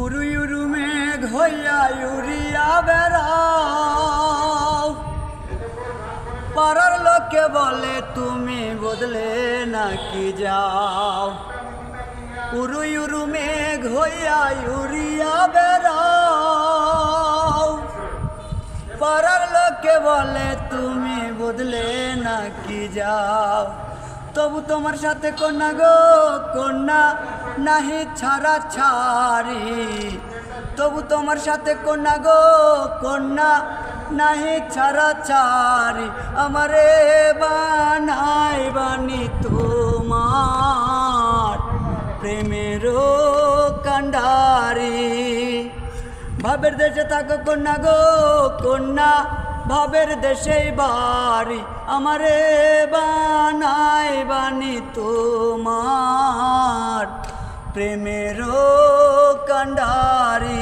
উরু মেঘ হইয়া উড়িয়া বেড়াও। পাড়ার লোকে বলে, তুমি বদলে নাকি যাও? উরু মেঘ হইয়া উড়িয়া বেড়াও। পাড়ার লোকে বলে, তুমি বদলে নাকি যাও? তবু তোমার সাথে কন্যা গো, কন্যা নাহি ছাড়া ছাড়ি। তবু তোমার সাথে কন্যা গো, কন্যা নাহি ছাড়া ছাড়ি। আমারে বানাই বানি তোমার প্রেমেরও কান্ডারি। ভাবের দেশে থাকো কন্যা গো, কন্যা ভাবের দেশেই বাড়ি। আমারে বানাই বানি তোমার প্রেমেরও কণ্ডারি।